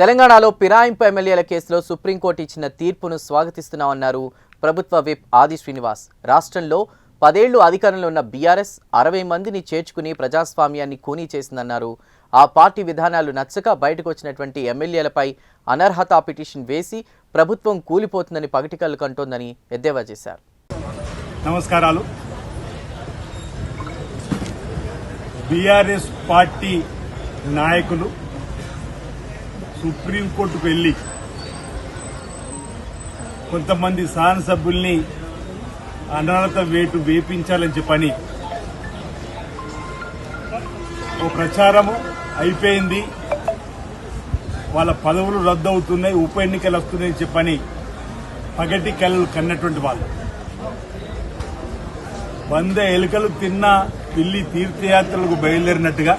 తెలంగాణలో పిరాయింపు ఎమ్మెల్యేల కేసులో సుప్రీంకోర్టు ఇచ్చిన తీర్పును స్వాగతిస్తున్నామన్నారు ప్రభుత్వ విప్ ఆది శ్రీనివాస్. రాష్ట్రంలో పదేళ్ళు అధికారంలో ఉన్న బీఆర్ఎస్ అరవై మందిని చేర్చుకుని ప్రజాస్వామ్యాన్ని ఖూనీ చేసిందన్నారు. ఆ పార్టీ విధానాలు నచ్చక బయటకు వచ్చినటువంటి ఎమ్మెల్యేలపై అనర్హత పిటిషన్ వేసి ప్రభుత్వం కూలిపోతుందని పగటికల్లు కంటోందని ఎద్దేవా చేశారు. నమస్కారాలు. బీఆర్ఎస్ పార్టీ నాయకులు సుప్రీంకోర్టుకు వెళ్ళి కొంతమంది శాసనసభ్యుల్ని అనర్హత వేటు వేపించాలని చెప్పని ఓ ప్రచారము అయిపోయింది. వాళ్ళ పదవులు రద్దు అవుతున్నాయి ఉప ఎన్నికలు వస్తున్నాయని చెప్పని పగటి కళ్ళు కన్నటువంటి వాళ్ళు. వంద ఎలుకలు తిన్న పిల్లి తీర్థయాత్రలకు బయలుదేరినట్టుగా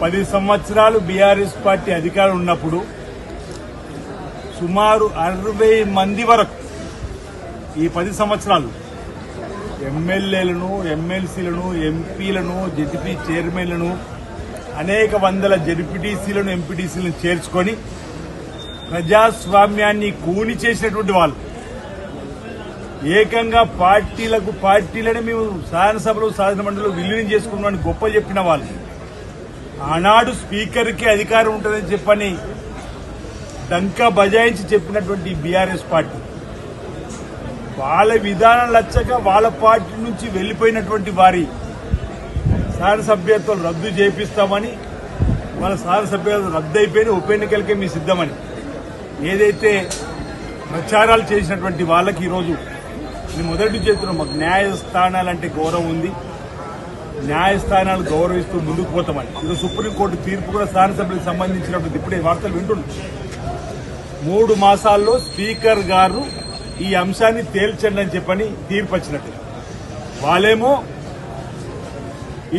పది సంవత్సరాలు బీఆర్ఎస్ పార్టీ అధికారం ఉన్నప్పుడు సుమారు అరవై మంది వరకు ఈ పది సంవత్సరాలు ఎమ్మెల్యేలను ఎమ్మెల్సీలను ఎంపీలను జెడ్పీ చైర్మన్లను అనేక వందల జెడ్పీటీసీలను ఎంపీటీసీలను చేర్చుకొని ప్రజాస్వామ్యాన్ని కూని చేసినటువంటి వాళ్ళు. ఏకంగా పార్టీలకు పార్టీలని మేము శాసనసభలు శాసన మండలిలో విలీనం చేసుకున్నామని గొప్ప చెప్పిన వాళ్ళు. ఆనాడు స్పీకర్కి అధికారం ఉంటుందని చెప్పని డంకా బజాయించి చెప్పినటువంటి బీఆర్ఎస్ పార్టీ. వాళ్ళ విధానం లచ్చక వాళ్ళ పార్టీ నుంచి వెళ్ళిపోయినటువంటి వారి శాసనసభ్యత్వం రద్దు చేపిస్తామని వాళ్ళ శాసనసభ్యత్వం రద్దు అయిపోయిన ఉప ఎన్నికలకే మీ సిద్ధమని. ఏదైతే ప్రచారాలు చేసినటువంటి వాళ్ళకి ఈరోజు మీ మొదటి చేస్తున్నాం మాకు న్యాయస్థానాలంటే గౌరవం ఉంది. న్యాయస్థానాలు గౌరవిస్తూ ముందుకు పోతామని. ఇది సుప్రీంకోర్టు తీర్పు కూడా స్థానసభ్యులకు సంబంధించినప్పుడు ఇప్పుడే వార్తలు వింటున్నాం మూడు మాసాల్లో స్పీకర్ గారు ఈ అంశాన్ని తేల్చండి అని చెప్పని తీర్పు వచ్చినట్టు. వాళ్ళేమో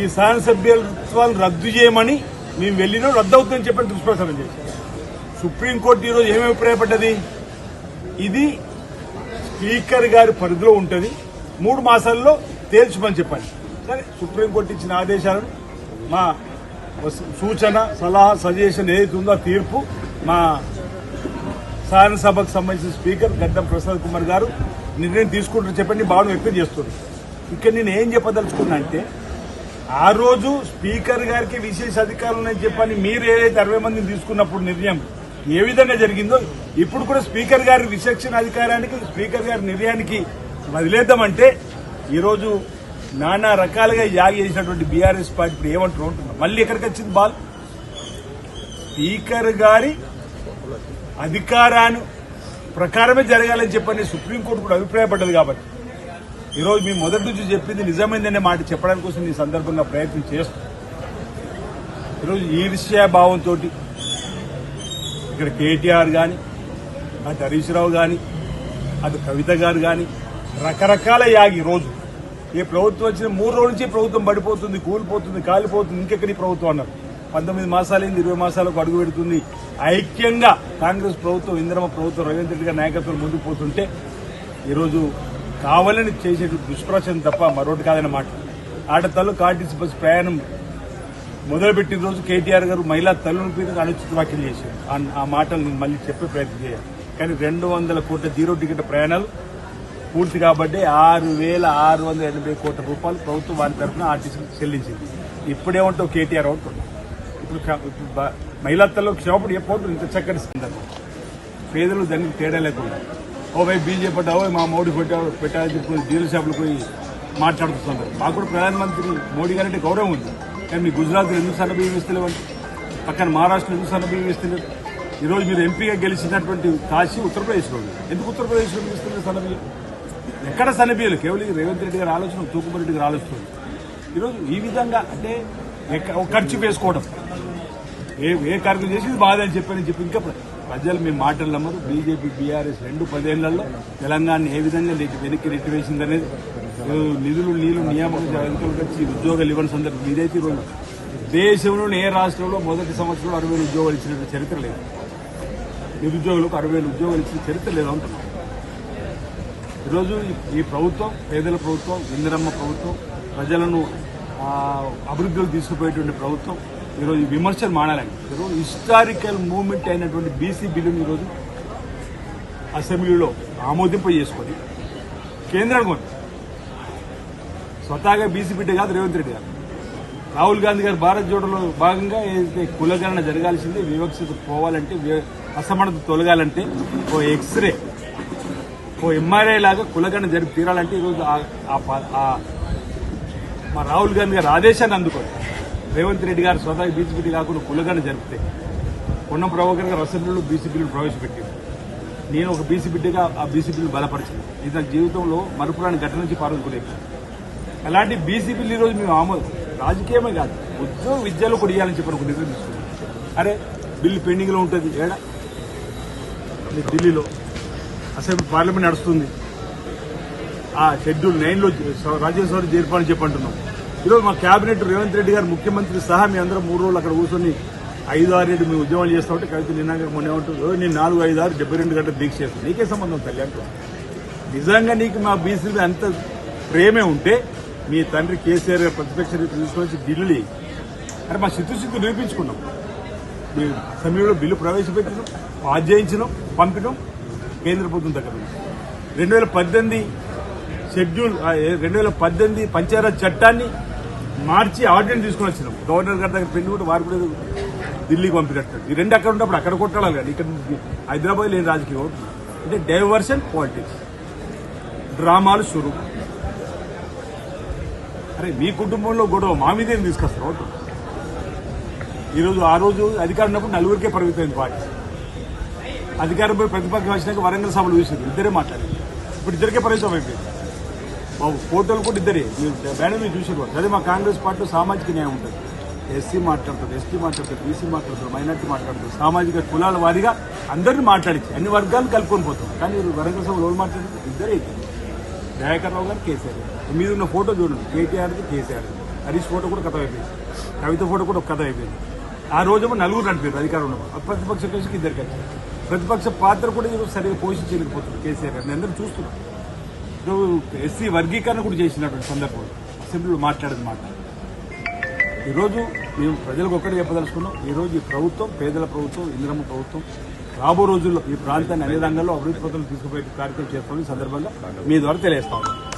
ఈ శాసనసభ్యత్వాలు రద్దు చేయమని మేము వెళ్ళినా రద్దు అవుతుందని చెప్పని దుష్ప్రచారం చేశాం సుప్రీంకోర్టు ఈరోజు ఏమి అభిప్రాయపడ్డది? ఇది స్పీకర్ గారి పరిధిలో ఉంటుంది. మూడు మాసాల్లో తేల్చమని చెప్పండి సరే సుప్రీంకోర్టు ఇచ్చిన ఆదేశాలను మా సూచన సలహా సజెషన్ ఏదైతే ఉందో తీర్పు మా శాసనసభకు సంబంధించిన స్పీకర్ గడ్డం ప్రసాద్ కుమార్ గారు నిర్ణయం తీసుకుంటారు చెప్పండి భావన వ్యక్తం చేస్తున్నారు. ఇక్కడ నేను ఏం చెప్పదలుచుకున్నా అంటే ఆ రోజు స్పీకర్ గారికి విశేష అధికారులు అని చెప్పని మీరు ఏదైతే అరవై మందిని తీసుకున్నప్పుడు నిర్ణయం ఏ విధంగా జరిగిందో ఇప్పుడు కూడా స్పీకర్ గారి విచక్షణ అధికారానికి స్పీకర్ గారి నిర్ణయానికి వదిలేద్దామంటే ఈరోజు నానా రకాలుగా యాగ చేసినటువంటి బీఆర్ఎస్ పార్టీ ఇప్పుడు ఏమంటారు ఉంటున్నాం మళ్ళీ ఎక్కడికి వచ్చింది బాల్? స్పీకర్ గారి అధికారాన్ని ప్రకారమే జరగాలని చెప్పని సుప్రీంకోర్టు కూడా అభిప్రాయపడ్డది కాబట్టి. ఈరోజు మేము మొదటి నుంచి చెప్పింది నిజమైందనే మాట చెప్పడానికి కోసం ఈ సందర్భంగా ప్రయత్నం చేస్తాం. ఈరోజు ఈర్ష్యాభావంతో ఇక్కడ కేటీఆర్ కానీ అటు హరీష్ రావు కానీ అటు కవిత గారు కానీ రకరకాల యాగి రోజు ఈ ప్రభుత్వం వచ్చిన మూడు రోజుల నుంచి ప్రభుత్వం పడిపోతుంది కూలిపోతుంది కాలిపోతుంది ఇంకెక్కడి ప్రభుత్వం అన్నారు. పంతొమ్మిది మాసాలైంది ఇరవై మాసాలకు అడుగు పెడుతుంది. ఐక్యంగా కాంగ్రెస్ ప్రభుత్వం ఇందిరమ్మ ప్రభుత్వం రవీంద్ర రెడ్డి గారి నాయకత్వం ముందుకు పోతుంటే ఈరోజు కావాలని చేసే దుష్ప్రచారం తప్ప మరొకటి కాదన్న మాట. ఆడతల్లు కార్టీసీ బస్సు ప్రయాణం మొదలుపెట్టిన రోజు కేటీఆర్ గారు మహిళా తల్లుల మీద అనుచిత వ్యాఖ్యలు చేశారు. ఆ- మాటలు మళ్ళీ చెప్పే ప్రయత్నం చేయాలి. కానీ రెండు వందల కోట్ల జీరో టికెట్ ప్రయాణాలు పూర్తి కాబట్టి ఆరు వేల ఆరు వందల ఎనభై కోట్ల రూపాయలు ప్రభుత్వం వారి తరఫున ఆర్టీసీకి చెల్లించింది. ఇప్పుడేమంటావు కేటీఆర్ అవుతుంది ఇప్పుడు క్ష- క్షేమపడి మహిళా ఎప్పుడు ఇంత చక్కటి సందర్భం పేదలు దానికి తేడా లేకుండా. ఓ వైపు బీజేపీ పడ్డా ఓ మా మోడీ పెట్టాడు పెట్టాలని చెప్పుకుని డీలర్ షాపులు పోయి మాట్లాడుతున్నారు మాకు కూడా ప్రధానమంత్రి మోడీ గారంటే గౌరవం ఉంది. కానీ మీ గుజరాత్లో ఎందుకు సన్న బియ్యం ఇస్తలేవండి పక్కన మహారాష్ట్రలో ఎందుకు సన్న బియ్యం ఇస్తలేరు ఈరోజు మీరు ఎంపీగా గెలిచినటువంటి కాశీ ఉత్తరప్రదేశ్లో ఎందుకు ఉత్తరప్రదేశ్లో మీరు ఇస్తున్నారు సన్న బియ్యం? ఎక్కడ సన్న కేవలం రేవంత్ రెడ్డి గారి ఆలోచన తూకుమరెడ్డి రెడ్డి గారి ఆలోచన. ఈరోజు ఈ విధంగా అంటే ఒక ఖర్చు వేసుకోవడం. ఏ ఏ కార్యక్రమం చేసి బాధ అని చెప్పని చెప్పి ఇంకా ప్రజలు మేము మాటలు నమ్మరు. బీజేపీ బీఆర్ఎస్ రెండు పదేళ్ళలో తెలంగాణ ఏ విధంగా వెనక్కి నెట్టివేసింది అనేది నిధులు నీళ్ళు నియామక ఎన్నికలకు వచ్చి ఉద్యోగాలు ఇవ్వని సందర్భం ఇదైతే ఈరోజు దేశంలోని ఏ రాష్ట్రంలో మొదటి సంవత్సరంలో అరవై ఉద్యోగాలు ఇచ్చిన చరిత్ర లేదు. నిరుద్యోగులకు అరవై ఉద్యోగాలు ఇచ్చిన చరిత్ర లేదు అంటున్నాం. ఈరోజు ఈ- ప్రభుత్వం పేదల ప్రభుత్వం ఇందిరమ్మ ప్రభుత్వం ప్రజలను అభివృద్ధిలో అభివృద్ధిలోకి తీసుకుపోయేటువంటి ప్రభుత్వం ఈరోజు ఈ విమర్శలు మానాలండి. ఈరోజు హిస్టారికల్ మూమెంట్ అయినటువంటి బీసీ బిల్లుని ఈరోజు అసెంబ్లీలో ఆమోదింప చేసుకొని కేంద్రానికి ఉంది స్వతహాగా బీసీ బిడ్డ కాదు రేవంత్ రెడ్డి గారు. రాహుల్ గాంధీ గారు భారత్ జోడలో భాగంగా ఏదైతే కులగణన జరగాల్సింది వివక్షత పోవాలంటే అసమానత తొలగాలంటే ఓ ఎక్స్రే ఓ ఎంఆర్ఐ లాగా కులగణ జరిపి తీరాలంటే ఈరోజు మా రాహుల్ గాంధీ గారు ఆదేశాన్ని అందుకోరు. రేవంత్ రెడ్డి గారు స్వతహా బీసీపీ కాకుండా కులగణ జరిపితే పొన్నం ప్రభాకర్ గారు అసెంబ్లీలో బీసీపీలు ప్రవేశపెట్టింది ప్రవేశపెట్టారు. నేను ఒక బీసీ బిడ్డగా ఆ బీసీ బిల్లు బలపరిచింది ఇది నా జీవితంలో మరుపురాని ఘటన నుంచి పాల్గొలేదు అలాంటి బీసీ బిల్లు ఈరోజు మేము ఆమోదం. రాజకీయమే కాదు ఉద్యోగ విద్యలో కూడా ఇవ్వాలని చెప్పి ఒక నిర్ణయం తీసుకున్నాం. అరే బిల్లు పెండింగ్లో ఉంటుంది ఏడా? ఢిల్లీలో. అసెంబ్లీ పార్లమెంట్ నడుస్తుంది. ఆ షెడ్యూల్ నైన్లో రాజ్యసభ చేర్పాలని చెప్పంటున్నాం. ఈరోజు మా కేబినెట్ రేవంత్ రెడ్డి గారు ముఖ్యమంత్రి సహా మీ అందరం మూడు రోజులు అక్కడ కూర్చొని ఐదు ఆరు ఏడు మేము ఉద్యమాలు చేస్తా ఉంటే కవిత నిన్నాక మొన్న ఉంటుంది. నేను నాలుగు ఐదు ఆరు డెబ్బై రెండు గంటలు దీక్ష చేస్తాను నీకే సంబంధం తల్లి నిజంగా నీకు మా బీసీలు అంత ప్రేమే ఉంటే మీ తండ్రి కేసీఆర్ గారు ప్రతిపక్ష నేత తీసుకొచ్చి ఢిల్లీ అంటే మా చిత్తశుద్ధి నిరూపించుకున్నాం. మీ సమయంలో బిల్లు ప్రవేశపెట్టినాం పాస్ చేయించినాం పంపినాం. కేంద్ర ప్రభుత్వం దగ్గర రెండు వేల పద్దెనిమిది షెడ్యూల్ రెండు వేల పద్దెనిమిది పంచాయతీ చట్టాన్ని మార్చి ఆర్డినెన్స్ తీసుకుని వచ్చినాం. గవర్నర్ గారి దగ్గర పెళ్ళి కూడా వారు కూడా ఏదో ఢిల్లీకి పంపినట్టు. ఈ రెండు అక్కడ ఉన్నప్పుడు అక్కడ కొట్టాలి కానీ ఇక్కడ హైదరాబాద్ లేని రాజకీయం అంటే డైవర్షన్ పాలిటిక్స్ డ్రామాలు షురు. అరే మీ కుటుంబంలో గొడవ మా మీదే తీసుకొస్తారు ఈరోజు ఆ రోజు అధికారం ఉన్నప్పుడు నలుగురికే పరిమితమైంది పార్టీ. అధికారం పోయి ప్రతిపక్షం వచ్చినాక వరంగల్ సభలు చూసారు ఇద్దరే మాట్లాడారు. ఇప్పుడు ఇద్దరికే పరిమితం అయిపోయింది. బాబు ఫోటోలు కూడా ఇద్దరే. మీరు బ్యానర్ మీరు చూసారు అదే మా కాంగ్రెస్ పార్టీ సామాజిక న్యాయం ఉంటుంది. ఎస్సీ మాట్లాడుతుంది ఎస్టీ మాట్లాడతారు బీసీ మాట్లాడతారు మైనార్టీ మాట్లాడతారు. సామాజిక కులాల వారిగా అందరిని మాట్లాడించి అన్ని వర్గాలు కలుపుకొని పోతాం. కానీ మీరు వరంగల్ సభలో ఎవరు మాట్లాడారు? ఇద్దరే దయాకర్రావు గారు కేసీఆర్ మీరు మీద ఉన్న ఫోటో చూడండి. కేటీఆర్ది కేసీఆర్ హరీష్ ఫోటో కూడా కథ అయిపోయింది. కవిత ఫోటో కూడా ఒక కథ అయిపోయింది. ఆ రోజు నలుగురు నడిపారు అధికారంలో. ప్రతిపక్ష కలిసి ఇద్దరికి వచ్చారు. ప్రతిపక్ష పాత్ర కూడా ఈరోజు సరిగా పోషించలేకపోతుంది కేసీఆర్ గారిని. అందరూ చూస్తున్నాం ఈరోజు ఎస్సీ వర్గీకరణ కూడా చేసినటువంటి సందర్భంలో అసెంబ్లీలో మాట్లాడేది మాట. ఈరోజు మేము ప్రజలకు ఒక్కటే చెప్పదలుచుకున్నాం. ఈరోజు ఈ ప్రభుత్వం పేదల ప్రభుత్వం ఇంద్రమ్మ ప్రభుత్వం రాబో రోజుల్లో ఈ ప్రాంతాన్ని అన్ని రంగాల్లో అభివృద్ధి పథకాలు తీసుకుపోయే కార్యక్రమం చేస్తామని సందర్భంగా మీ ద్వారా తెలియజేస్తాము